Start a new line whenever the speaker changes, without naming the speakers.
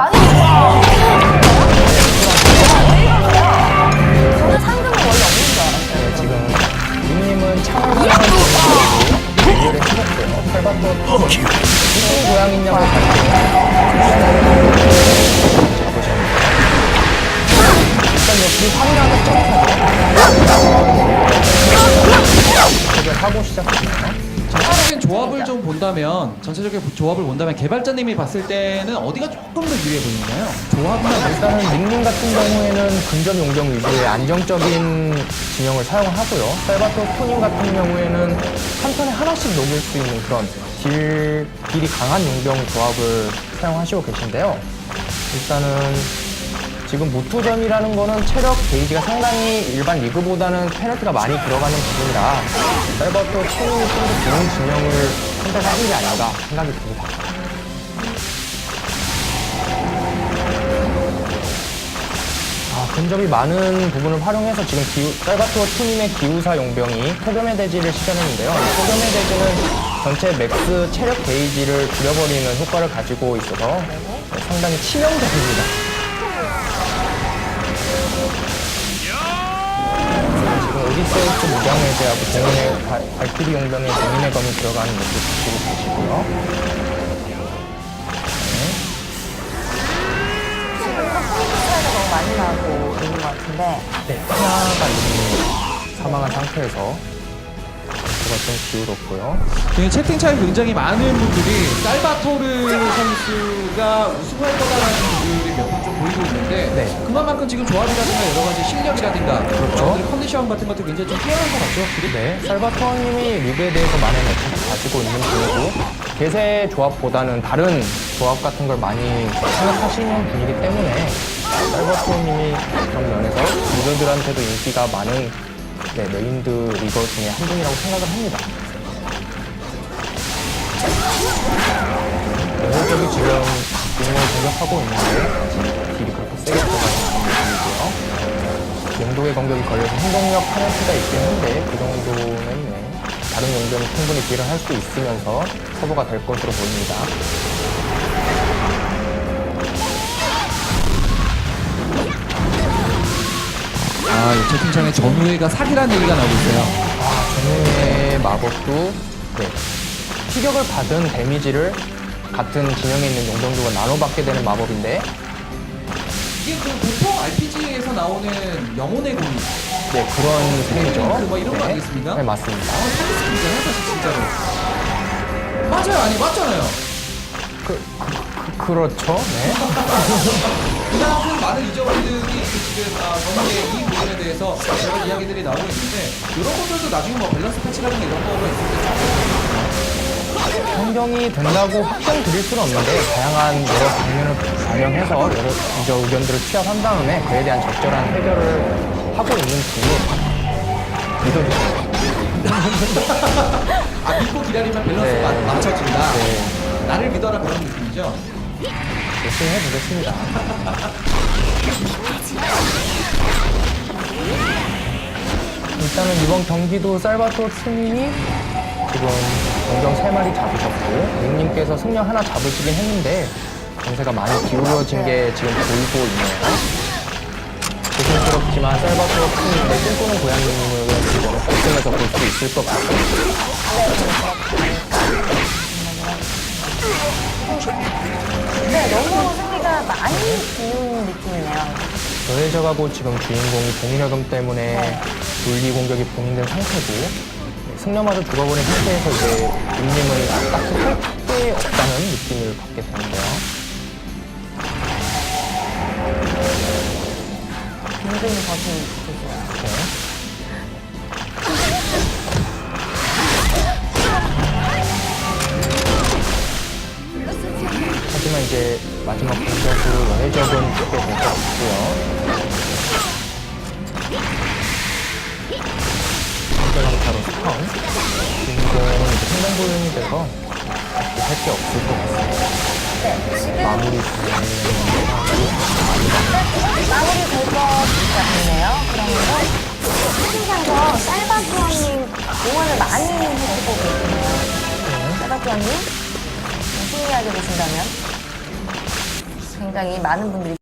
나는 저는 상금은 원래 없는 줄 알았어요.
네, 지금 사용한 기술로 대결을 해줬고요. 살바토 이쁜 고양이 인형을 가지고
본다면 전체적인 조합을 본다면 개발자님이 봤을 때는 어디가 조금 더 유리해 보이나요? 조합만
일단은 닉님 같은 경우에는 근접 용병 위주의 안정적인 진영을 사용을 하고요. 살바토 토님 같은 경우에는 한 턴에 하나씩 녹일 수 있는 그런 딜, 딜이 강한 용병 조합을 사용하시고 계신데요. 일단은 지금 무토전이라는 거는 체력 게이지가 상당히 일반 리그보다는 페널티가 많이 들어가는 부분이라 살바토 토님이 좀더 좋은 진영을 선택하는 게 아닌가 생각이 듭니다. 아, 근접이 많은 부분을 활용해서 지금 기우, 살바토 투님의 기우사 용병이 폭염의 대지를 시전했는데요. 이 폭염의 대지는 전체 맥스 체력 게이지를 줄여버리는 효과를 가지고 있어서 네, 상당히 치명적입니다. 지금 오디세우스 무장해제하고 공인의 발- 발키리 용병의 공인의 검이 들어가는 모습 보시고 계시고요.
지금도 포인트 차이가 너무 많이 나고 있는 것 같은데.
네, 하나가 이미 사망한 상태에서 그가 좀 기울었고요.
지금 채팅창에 굉장히 많은 분들이 살바토르 선수가 우승할 거다라는
네.
그만큼 지금 조합이라든가 여러 가지 실력이라든가
그렇죠.
컨디션 같은 것도 굉장히 좀 뛰어난 것 같죠? 그리고
네, 살바토님이 리그에 대해서 많은 애착을 가지고 있는 분이고 대세 조합보다는 다른 조합 같은 걸 많이 생각하시는 분이기 때문에 살바토님이 그런 면에서 리그들한테도 인기가 많은 네, 메인드 리거 중에 한 분이라고 생각을 합니다. 여기저기 지금 공을 공격하고 있는데 딜이 그렇게 세게 들어가지 않는 모습이고요. 용도의 공격이 걸려서 행동력 페널티가 있긴 한데 그 정도는 네, 다른 용병이 충분히 딜을 할 수 있으면서 커버가 될 것으로 보입니다.
아, 이 채팅창에 전우회가 사기라는 얘기가 나오고 있어요.
아, 전우의 마법도 네, 피격을 받은 데미지를 같은 진영에 있는 용병들과 나눠받게 되는 마법인데
이게 그 보통 RPG에서 나오는 영혼의 공이
네, 그런 셈이죠.
그뭐 이런 거
네.
아니겠습니까?
네, 맞습니다.
아, 사기 스킬이잖아요, 사실 진짜로. 맞아요, 아니 맞잖아요.
그, 그, 그렇죠. 네.
그만큼 많은 유저분들이 지금 아, 전국의 이 부분에 대해서 여러 이야기들이 나오고 있는데 이런 것들도 나중에 뭐 밸런스 패치라든가 이런 거가 때
변경이 된다고 확정 드릴 수는 없는데 다양한 여러 방면을 반영해서 여러 유저 의견들을 취합한 다음에 그에 대한 적절한 해결을 하고 있는 분이 믿어주세요.
아 믿고 기다리면 밸런스
네.
마- 맞춰진다.
네,
나를 믿어라 그런 느낌이죠.
열심히 해보겠습니다. 일단은 이번 경기도 살바토 트님이 지금 공경 3마리 잡으셨고 닉님께서 승령 하나 잡으시긴 했는데 전세가 많이 기울어진 게 지금 보이고 있네요. 조심스럽지만 살바토 트님의 꿈꾸는 고양이님을 지금 보승에서 볼 수 있을 것 같습니다.
네, 너무 승리가 많이 기운 느낌이네요.
더해져가고 지금 주인공이 봉인여금 때문에 분리 공격이 봉인된 상태고 네, 승려마저 죽어버린 상태에서 이제 닉님을 딱히 할게 없다는 느낌을 받게 되는데요.
굉장히 버튼
돼서 할 게 없을 것 같습니다. 마무리
마무리 될것 같네요. 그러면 채팅창에서 쌀바투어님 응원을 많이 해주고 계시네요. 쌀바투어님 승리하게 되신다면 굉장히 많은 분들이